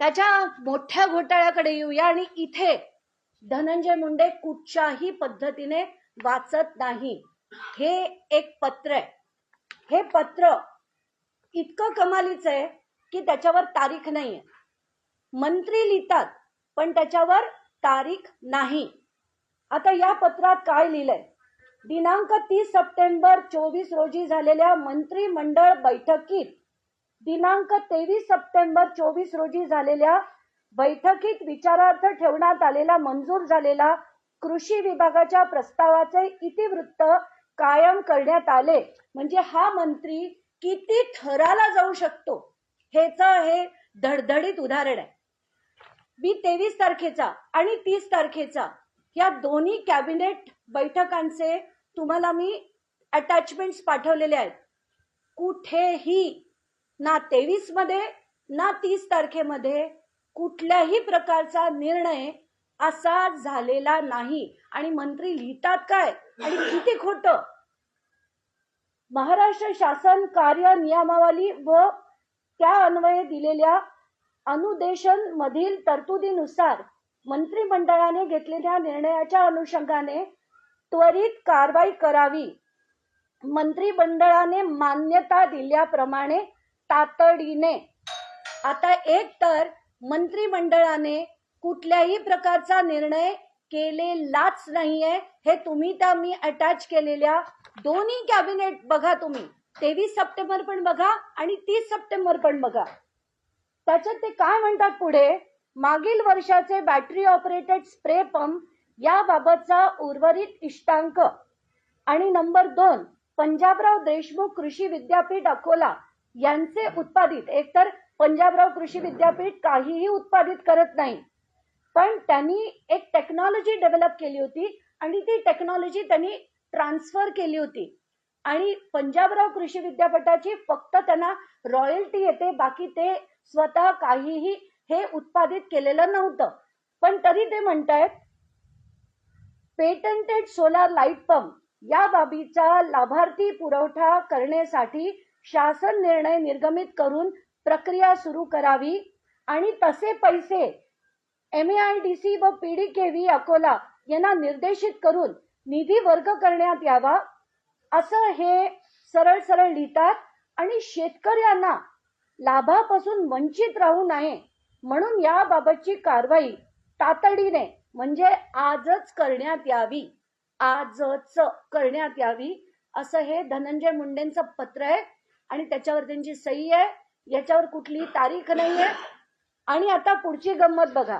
त्याच्या मोठ्या घोटाळ्याकडे येऊया आणि इथे धनंजय मुंडे कुठच्याही पद्धतीने वाचत नाही. हे एक पत्र आहे. हे पत्र इतकं कमालीचं आहे की त्याच्यावर तारीख नाहीये. मंत्री लिहितात पण त्याच्यावर तारीख नाही. आता या पत्रात काय लिहिलंय? दिनांक तीस सप्टेंबर चोवीस रोजी झालेल्या मंत्रिमंडळ बैठकीत दिनांक तेवीस सप्टेंबर चोवीस रोजी झालेल्या बैठकीत विचारार्थ ठेवण्यात आलेला मंजूर झालेला कृषी विभागाच्या प्रस्तावाचे इतिवृत्त कायम करण्यात आले. म्हणजे हा मंत्री किती थराला जाऊ शकतो? हेच हे धडधडीत उदाहरण आहे. मी तेवीस तारखेचा आणि तीस तारखेचा या दोन्ही कॅबिनेट बैठकांचे तुम्हाला मी अटॅचमेंट्स पाठवलेले आहेत. कुठेही ना तेवीसमध्ये ना तीस तारखेमध्ये कुठल्याही प्रकारचा निर्णय असा झालेला नाही. आणि मंत्री लिहितात काय? आणि किती खोट? महाराष्ट्र शासन कार्य नियमावली व त्या अन्वये दिलेल्या अनुदेशन मधील तरतुदीनुसार मंत्रिमंडळाने घेतलेल्या निर्णयाच्या अनुषंगाने त्वरित कारवाई करावी. मंत्रिमंडळाने मान्यता दिल्याप्रमाणे तातडीने. आता एक तर मंत्रिमंडळाने कुठल्याही प्रकारचा निर्णय केलेलाच नाहीये. हे तुम्ही त्या मी अटॅच केलेल्या दोन्ही कॅबिनेट बघा तुम्ही. तेवीस सप्टेंबर पण बघा आणि तीस सप्टेंबर पण बघा. त्याच्यात ते काय म्हणतात पुढे? मागील वर्षाचे बॅटरी ऑपरेटेड स्प्रे पंप याबाबतचा उर्वरित इष्टांक. आणि नंबर दोन पंजाबराव देशमुख कृषी विद्यापीठ अकोला. यांचे उत्पादित एकतर पंजाबराव कृषी विद्यापीठ काहीही उत्पादित करत नाही पण त्यांनी एक टेक्नॉलॉजी डेव्हलप केली होती आणि ती टेक्नॉलॉजी त्यांनी ट्रान्सफर केली होती. आणि पंजाबराव कृषी विद्यापीठाची फक्त त्यांना रॉयल्टी येते बाकी ते स्वतः काहीही हे उत्पादित केलेलं नव्हतं. पण तरी ते म्हणतायत पेटंटेड सोलार लाइट पंप या बाबीचा लाभार्थी पुरवठा करण्यासाठी शासन निर्णय निर्गमित करून प्रक्रिया सुरू करावी. आणि तसे पैसे एम आय डी सी व पीडीकेव्ही अकोला यांना निर्देशित करून निधी वर्ग करण्यात यावा. असं हे सरळ सरळ लिहितात आणि शेतकऱ्यांना लाभापासून वंचित राहू नये म्हणून याबाबतची कारवाई तातडीने म्हणजे आजच करण्यात यावी. आजच करण्यात यावी असं हे धनंजय मुंडेंचं पत्र आहे. आणि त्याच्यावर त्यांची सही आहे. याच्यावर कुठलीही तारीख नाही आहे आणि आता पुढची गंमत बघा.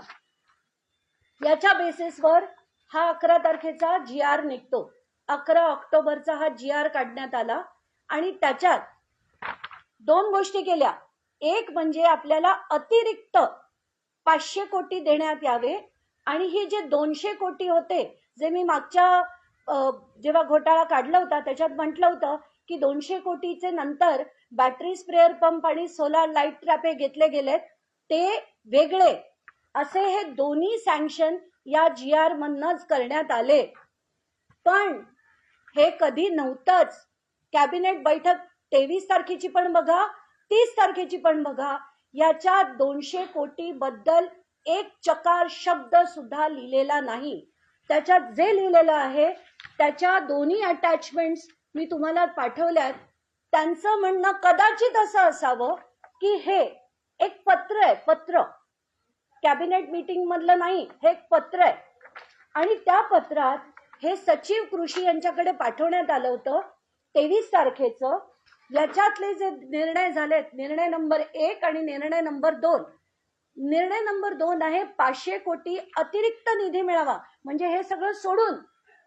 याच्या बेसिसवर हा अकरा तारखेचा जी आर निघतो. अकरा ऑक्टोबरचा हा जी आर काढण्यात आला. आणि त्याच्यात दोन गोष्टी केल्या. एक म्हणजे आपल्याला अतिरिक्त पाचशे कोटी देण्यात यावे. आणि हे जे दोनशे कोटी होते जे मी मागच्या जेव्हा घोटाळा काढला होता त्याच्यात म्हटलं होतं की दोनशे कोटीचे नंतर बॅटरी स्प्रेअर पंप आणि सोलार लाइट ट्रॅपे घेतले गेलेत. ते वेगळे. असे हे दोन्ही सँक्शन या जी आर मधनच करण्यात आले. पण हे कधी नव्हतंच. कॅबिनेट बैठक तेवीस तारखेची पण बघा तीस तारखेची पण बघा. याच्या दोनशे कोटी बद्दल एक चकार शब्द सुद्धा लिहिलेला नाही. त्याच्यात जे लिहिलेलं आहे त्याच्या दोन्ही अटॅचमेंट्स मी तुम्हाला पाठवल्यात. त्यांचं म्हणणं कदाचित असं असावं की हे एक पत्र आहे पत्र. कॅबिनेट मीटिंग मधलं नाही हे एक पत्र आहे. आणि त्या पत्रात हे सचिव कृषी यांच्याकडे पाठवण्यात आलं होतं तेवीस तारखेचं. याच्यातले जे निर्णय झालेत निर्णय नंबर एक आणि निर्णय नंबर दोन. निर्णय नंबर दोन आहे पाचशे कोटी अतिरिक्त निधी मिळावा. म्हणजे हे सगळं सोडून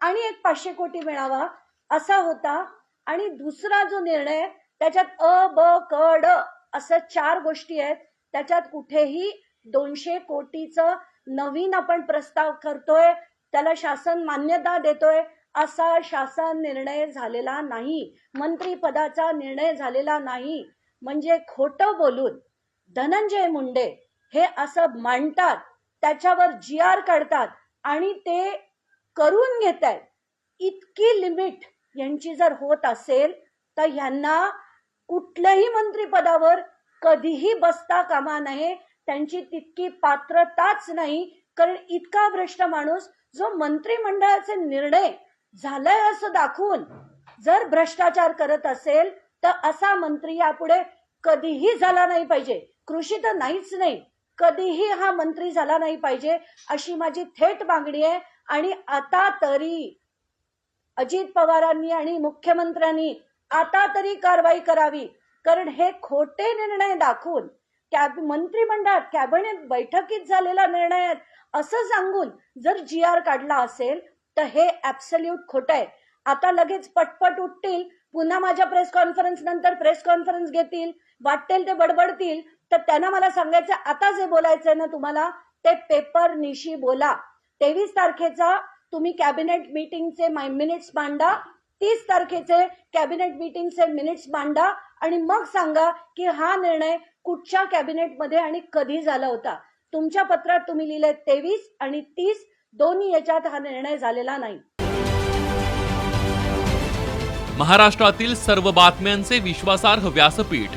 आणि एक पाचशे कोटी मिळावा असा होता. आणि दुसरा जो निर्णय त्याच्यात अ ब क ड असं चार गोष्टी आहेत. त्याच्यात कुठेही दोनशे कोटीचं नवीन आपण प्रस्ताव करतोय त्याला शासन मान्यता देतोय असा शासन निर्णय झालेला नाही. मंत्रीपदाचा निर्णय झालेला नाही. म्हणजे खोटं बोलून धनंजय मुंडे हे असं मांडतात त्याच्यावर जी आर काढतात आणि ते करून घेत आहेत इतकी लिमिट यांची जर होत असेल तर ह्यांना कुठल्याही मंत्रिपदावर कधीही बसता कामा नये. त्यांची तितकी पात्रताच नाही. कारण इतका भ्रष्ट माणूस जो मंत्रिमंडळाचे निर्णय झालाय असं दाखवून जर भ्रष्टाचार करत असेल तर असा मंत्री यापुढे कधीही झाला नाही पाहिजे. कृषी तर नाहीच नाही. कधीही हा मंत्री झाला नाही पाहिजे अशी माझी थेट मागणी आहे. आणि आता तरी अजित पवारांनी आणि मुख्यमंत्र्यांनी आता तरी कारवाई करावी कारण हे खोटे निर्णय दाखवून कॅब मंत्रिमंडळात कॅबिनेट बैठकीत झालेला निर्णय आहे असं सांगून जर जी आर काढला असेल तर हे ऍब्सल्यूट खोट आहे. आता लगेच पटपट उठतील पुन्हा माझ्या प्रेस कॉन्फरन्स नंतर प्रेस कॉन्फरन्स घेतील वाटतील ते बडबडतील तर त्यांना मला सांगायचं आता जे बोलायचंय ना तुम्हाला ते पेपर निशी बोला. तेवीस तारखेचा तुम्ही कॅबिनेट मीटिंगचे मिनिट्स मांडा तीस तारखेचे कॅबिनेट मीटिंगचे मिनिट्स मांडा आणि मग सांगा की हा निर्णय कुठच्या कॅबिनेटमध्ये आणि कधी झाला होता. तुमच्या पत्रात तुम्ही लिहिले तेवीस आणि तीस दोन्ही याच्यात हा निर्णय झालेला नाही. महाराष्ट्रातील सर्व बातम्यांचे विश्वासार्ह व्यासपीठ